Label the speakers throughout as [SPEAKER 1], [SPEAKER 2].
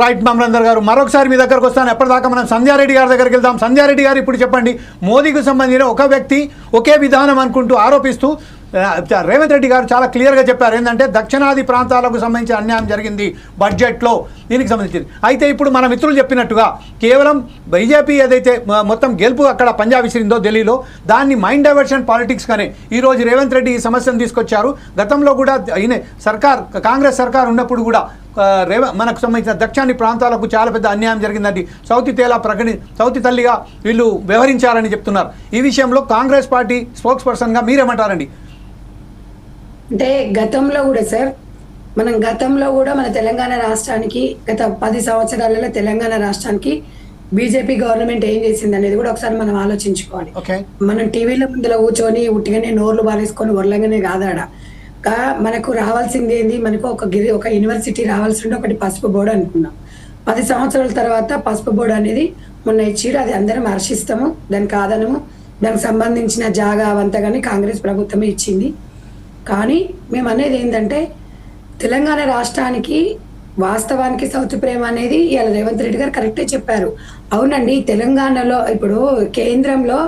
[SPEAKER 1] Right మమరేందర్ గారు. మరొకసారి మీ దగ్గరకు వస్తాను. ఎప్పటిదాకా మనం సంధ్యారెడ్డి గారి దగ్గరికి వెళ్దాం. సంధ్యారెడ్డి గారు ఇప్పుడు చెప్పండి. మోదీకి సంబంధించిన ఒక వ్యక్తి ఒకే విధానం అనుకుంటూ ఆరోపిస్తూ రేవంత్ రెడ్డి గారు చాలా క్లియర్గా చెప్పారు. ఏంటంటే దక్షిణాది ప్రాంతాలకు సంబంధించిన అన్యాయం జరిగింది బడ్జెట్లో. దీనికి సంబంధించింది. అయితే ఇప్పుడు మన మిత్రులు చెప్పినట్టుగా కేవలం బీజేపీ ఏదైతే మొత్తం గెలుపు అక్కడ పంజాబ్ విసిరిందో ఢిల్లీలో దాన్ని మైండ్ డైవర్షన్ పాలిటిక్స్ కానీ ఈరోజు రేవంత్ రెడ్డి ఈ సమస్యను తీసుకొచ్చారు. గతంలో కూడా ఈయన సర్కార్ కాంగ్రెస్ సర్కార్ ఉన్నప్పుడు కూడా రేవ మనకు సంబంధించిన దక్షిణాది ప్రాంతాలకు చాలా పెద్ద అన్యాయం జరిగిందండి. సౌతి తేలా ప్రకటి సౌతి తల్లిగా వీళ్ళు వ్యవహరించారని చెప్తున్నారు. ఈ విషయంలో కాంగ్రెస్ పార్టీ స్పోక్స్ పర్సన్గా మీరేమంటారండి?
[SPEAKER 2] అంటే గతంలో కూడా సార్ మనం గతంలో కూడా మన తెలంగాణ రాష్ట్రానికి గత పది సంవత్సరాలలో తెలంగాణ రాష్ట్రానికి బీజేపీ గవర్నమెంట్ ఏం చేసింది అనేది కూడా ఒకసారి మనం ఆలోచించుకోవాలి. మనం టీవీల ముందులో కూర్చొని ఉట్టిగానే నోర్లు బారేసుకొని ఉర్లంగానే కాదాడ కా మనకు రావాల్సింది ఏంది మనకు ఒక గిరి ఒక యూనివర్సిటీ రావాల్సి ఒకటి పసుపు బోర్డు అనుకున్నాం. పది సంవత్సరాల తర్వాత పసుపు బోర్డు అనేది మొన్న ఇచ్చిరు అది అందరం హర్షిస్తాము. దాని కాదనము దానికి సంబంధించిన జాగా అవంతా కానీ కాంగ్రెస్ ప్రభుత్వమే ఇచ్చింది. కానీ మేము అనేది ఏంటంటే తెలంగాణ రాష్ట్రానికి వాస్తవానికి సౌత్ ప్రేమ అనేది ఇలా రేవంత్ రెడ్డి గారు కరెక్టే చెప్పారు. అవునండి తెలంగాణలో ఇప్పుడు కేంద్రంలో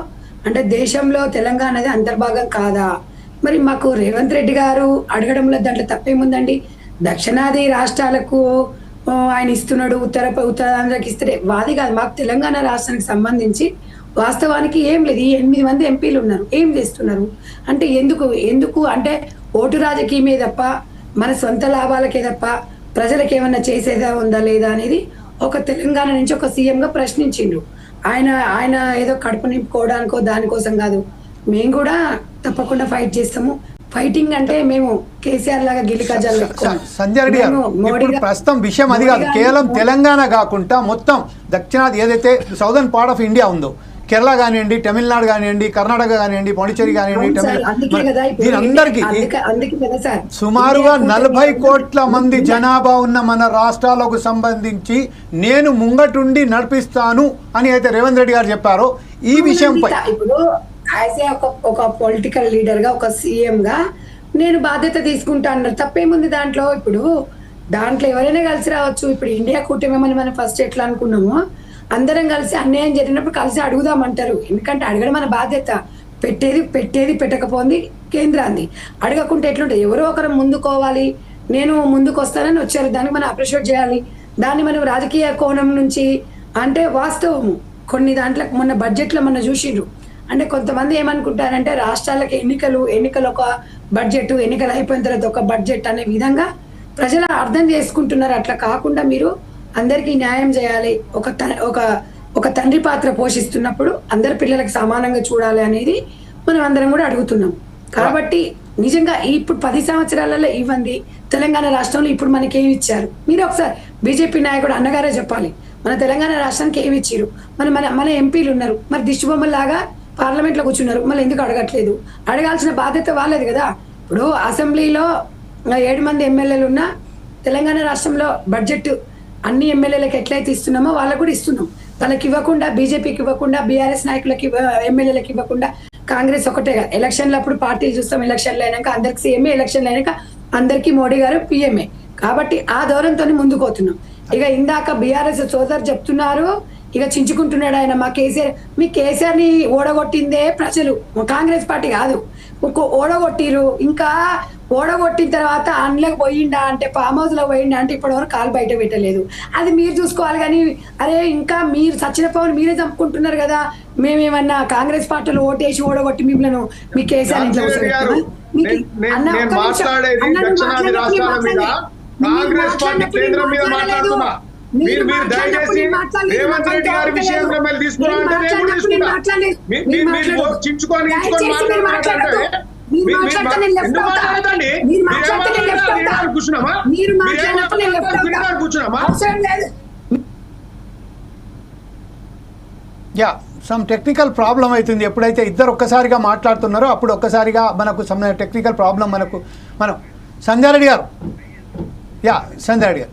[SPEAKER 2] అంటే దేశంలో తెలంగాణ అనేది అంతర్భాగం కాదా? మరి మాకు రేవంత్ రెడ్డి గారు అడగడంలో దాంట్లో తప్పేముందండి? దక్షిణాది రాష్ట్రాలకు ఆయన ఇస్తున్నాడు ఉత్తర ఉత్తరాంధ్రకి ఇస్తే వాది కాదు మాకు తెలంగాణ రాష్ట్రానికి సంబంధించి వాస్తవానికి ఏం లేదు. ఈ ఎనిమిది మంది ఎంపీలు ఉన్నారు. ఏం చేస్తున్నారు? అంటే ఎందుకు ఎందుకు? అంటే ఓటు రాజకీయమే తప్ప మన సొంత లాభాలకే తప్ప ప్రజలకు ఏమన్నా చేసేదా ఉందా లేదా అనేది ఒక తెలంగాణ నుంచి ఒక సీఎంగా ప్రశ్నించిండ్రు. ప్రశ్నించిండు ఆయన ఆయన ఏదో కడుపు నింపుకోవడానికో దానికోసం కాదు. మేము కూడా తప్పకుండా ఫైట్ చేస్తాము. ఫైటింగ్ అంటే మేము కేసీఆర్ లాగా గిల్లి.
[SPEAKER 1] సంజయ్ గారు ఇప్పుడు ప్రస్తుతం విషయం అది కాదు. కేవలం తెలంగాణ కాకుండా మొత్తం దక్షిణాది ఏదైతే సౌదర్న్ పార్ట్ ఆఫ్ ఇండియా ఉందో కేరళ కానివ్వండి తమిళనాడు కానివ్వండి కర్ణాటక కానివ్వండి పాండిచ్చేరి కానివ్వండి
[SPEAKER 2] అవును సార్,
[SPEAKER 1] తమిళ
[SPEAKER 2] అందుకే కదా ఇప్పుడు
[SPEAKER 1] దీని అందరికీ
[SPEAKER 2] అందుకే అందుకే కదా సార్.
[SPEAKER 1] సుమారుగా నలభై కోట్ల మంది జనాభా ఉన్న మన రాష్ట్రాలకు సంబంధించి నేను ముంగటుండి నడిపిస్తాను అని అయితే రేవంత్ రెడ్డి గారు చెప్పారో ఈ విషయంపై
[SPEAKER 2] యాజ్ ఏ ఒక ఒక పొలిటికల్ లీడర్గా ఒక సీఎం గా నేను బాధ్యత తీసుకుంటా అన్నారు. తప్పేముంది దాంట్లో? ఇప్పుడు దాంట్లో ఎవరైనా కలిసి రావచ్చు. ఇప్పుడు ఇండియా కూటమి మనం ఫస్ట్ ఎట్లా అనుకున్నామో అందరం కలిసి అన్యాయం జరిగినప్పుడు కలిసి అడుగుదామంటారు. ఎందుకంటే అడగడం మన బాధ్యత. పెట్టేది పెట్టేది పెట్టకపోంది కేంద్రాన్ని. అడగకుంటే ఎట్లుంటుంది? ఎవరో ఒకరు ముందుకోవాలి. నేను ముందుకు వస్తానని వచ్చారు. దానికి మనం అప్రిషియేట్ చేయాలి. దాన్ని మనం రాజకీయ కోణం నుంచి అంటే వాస్తవము. కొన్ని దాంట్లో మొన్న బడ్జెట్లో మొన్న చూసిండ్రు అంటే కొంతమంది ఏమనుకుంటారంటే రాష్ట్రాలకు ఎన్నికలు ఎన్నికలు ఒక బడ్జెట్ ఎన్నికలు అయిపోయిన తర్వాత ఒక బడ్జెట్ అనే విధంగా ప్రజలు అర్థం చేసుకుంటున్నారు. అట్లా కాకుండా మీరు అందరికీ న్యాయం చేయాలి. ఒక త- ఒక ఒక తండ్రి పాత్ర పోషిస్తున్నప్పుడు అందరి పిల్లలకు సమానంగా చూడాలి అనేది మనం అందరం కూడా అడుగుతున్నాం. కాబట్టి నిజంగా ఇప్పుడు పది సంవత్సరాలలో ఇవ్వండి. తెలంగాణ రాష్ట్రంలో ఇప్పుడు మనకి ఏమి ఇచ్చారు? మీరు ఒకసారి బీజేపీ నాయకుడు అన్నగారే చెప్పాలి. మన తెలంగాణ రాష్ట్రానికి ఏమి ఇచ్చారు మన మన మన ఎంపీలు ఉన్నారు. మరి దిష్టి పార్లమెంట్లో కూర్చున్నారు. మళ్ళీ ఎందుకు అడగట్లేదు? అడగాల్సిన బాధ్యత వాళ్ళది కదా. ఇప్పుడు అసెంబ్లీలో ఏడు మంది ఎమ్మెల్యేలు ఉన్నా తెలంగాణ రాష్ట్రంలో బడ్జెట్ అన్ని ఎమ్మెల్యేలకు ఎట్లయితే ఇస్తున్నామో వాళ్ళకు కూడా ఇస్తున్నాం. తనకి ఇవ్వకుండా బీజేపీకి ఇవ్వకుండా బీఆర్ఎస్ నాయకులకి ఎమ్మెల్యేలకు ఇవ్వకుండా కాంగ్రెస్ ఒకటే కదా. ఎలక్షన్లు అప్పుడు పార్టీలు చూస్తాం. ఎలక్షన్లు అయినాక అందరికి సీఎంఏ ఎలక్షన్లు అయినాక అందరికీ మోడీ గారు పిఎంఏ. కాబట్టి ఆ ధోరణితో ముందుకు పోతున్నాం. ఇక ఇందాక బీఆర్ఎస్ సోదరు చెప్తున్నారు ఇక చించుకుంటున్నాడు ఆయన మా కేసీఆర్. మీ కేసీఆర్ని ఓడగొట్టిందే ప్రజలు. కాంగ్రెస్ పార్టీ కాదు. ఒక ఓడగొట్టిరు. ఇంకా ఓడగొట్టిన తర్వాత అండ్లకు పోయిండా అంటే ఫామ్ హౌస్లో పోయిండా అంటే ఇప్పటివరకు కాలు బయట పెట్టలేదు. అది మీరు చూసుకోవాలి కానీ అరే ఇంకా మీరు సచిన పవన్ మీరే చంపుకుంటున్నారు కదా. మేమేమన్నా కాంగ్రెస్ పార్టీలో ఓటేసి ఓడగొట్టి మిమ్మల్ని మీ కేసీఆర్ ఇంట్లో
[SPEAKER 3] కాంగ్రెస్ పార్టీ
[SPEAKER 2] మాట్లాడినప్పుడు
[SPEAKER 3] కేంద్రం మీద
[SPEAKER 2] మాట్లాడలేదు.
[SPEAKER 3] మాట్లాడుతున్నా. మీరు దయచేసి. రేవంత్ రెడ్డి గారి. విషయంలో మళ్ళీ నేను. చించుకొని కూర్చున్నామా? కూర్చున్నామా
[SPEAKER 1] యా సమ్ టెక్నికల్ ప్రాబ్లం అవుతుంది. ఎప్పుడైతే ఇద్దరు ఒక్కసారిగా మాట్లాడుతున్నారో అప్పుడు ఒక్కసారిగా మనకు సమ్ టెక్నికల్ ప్రాబ్లం మనకు మనం సంధ్యారెడ్డి గారు. యా సంధ్యారెడ్డి గారు.